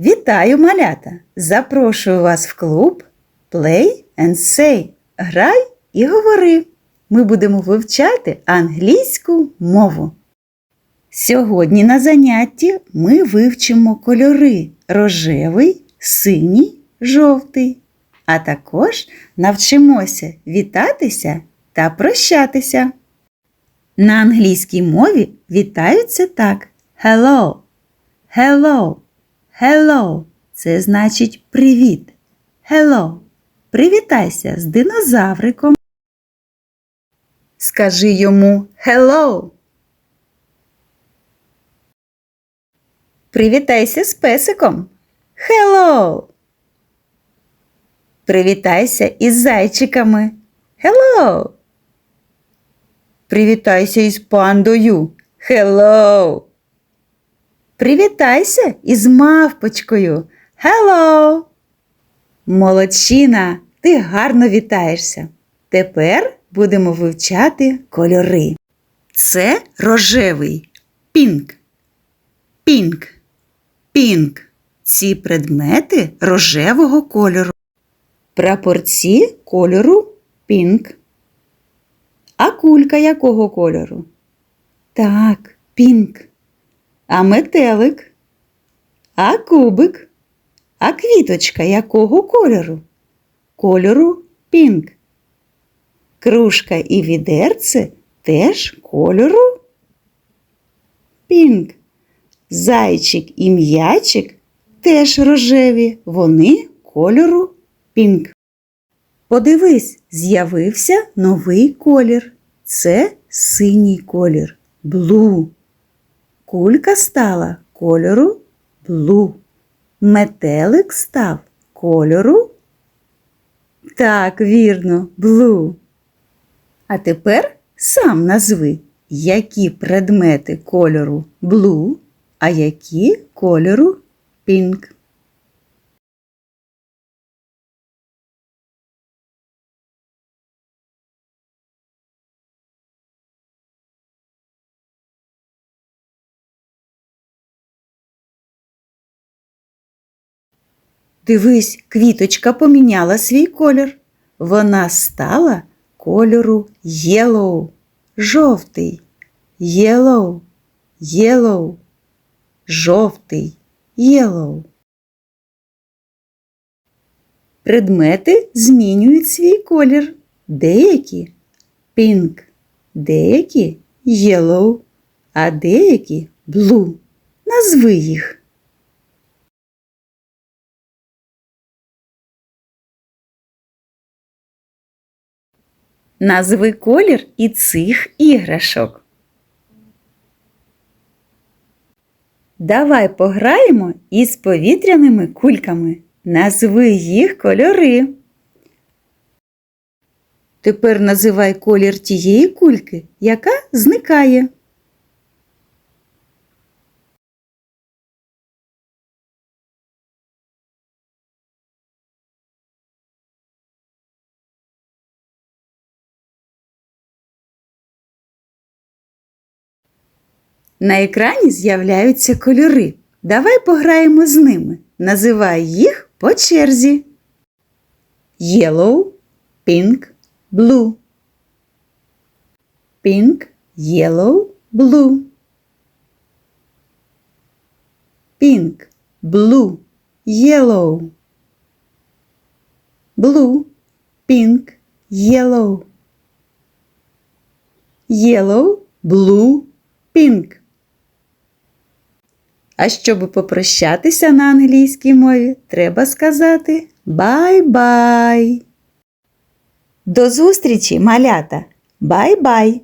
Вітаю, малята! Запрошую вас в клуб Play and Say. Грай і говори. Ми будемо вивчати англійську мову. Сьогодні на занятті ми вивчимо кольори рожевий, синій, жовтий, а також навчимося вітатися та прощатися. На англійській мові вітаються так: Hello, hello, hello. Це значить привіт. Hello. Привітайся з динозавриком. Скажи йому hello. Привітайся з песиком. Hello. Привітайся із зайчиками. Hello. Привітайся із пандою. Hello. Привітайся із мавпочкою. Hello. Молодчина, ти гарно вітаєшся. Тепер будемо вивчати кольори. Це рожевий пінк. Пінк. Пінк. Ці предмети рожевого кольору. Прапорці кольору пінк. А кулька якого кольору? Так, пінк. А метелик? А кубик? А квіточка якого кольору? Кольору пінк. Кружка і відерце теж кольору пінк. Зайчик і м'ячик теж рожеві, вони кольору пінк. Подивись, з'явився новий колір. Це синій колір блу. Кулька стала кольору блу. Метелик став кольору. Так, вірно, блу. А тепер сам назви, які предмети кольору блу, а які кольору пінк. Дивись, квіточка поміняла свій колір. Вона стала кольору yellow, жовтий. Yellow, yellow, жовтий, yellow. Предмети змінюють свій колір. Деякі pink, деякі yellow, а деякі blue. Назви їх. Назви колір і цих іграшок. Давай пограємо із повітряними кульками. Назви їх кольори. Тепер називай колір тієї кульки, яка зникає. На екрані з'являються кольори. Давай пограємо з ними. Називай їх по черзі. Yellow, pink, blue. Pink, yellow, blue. Pink, blue, yellow. Blue, pink, yellow. Yellow, blue, pink. А щоб попрощатися на англійській мові, треба сказати бай-бай. До зустрічі, малята! Бай-бай!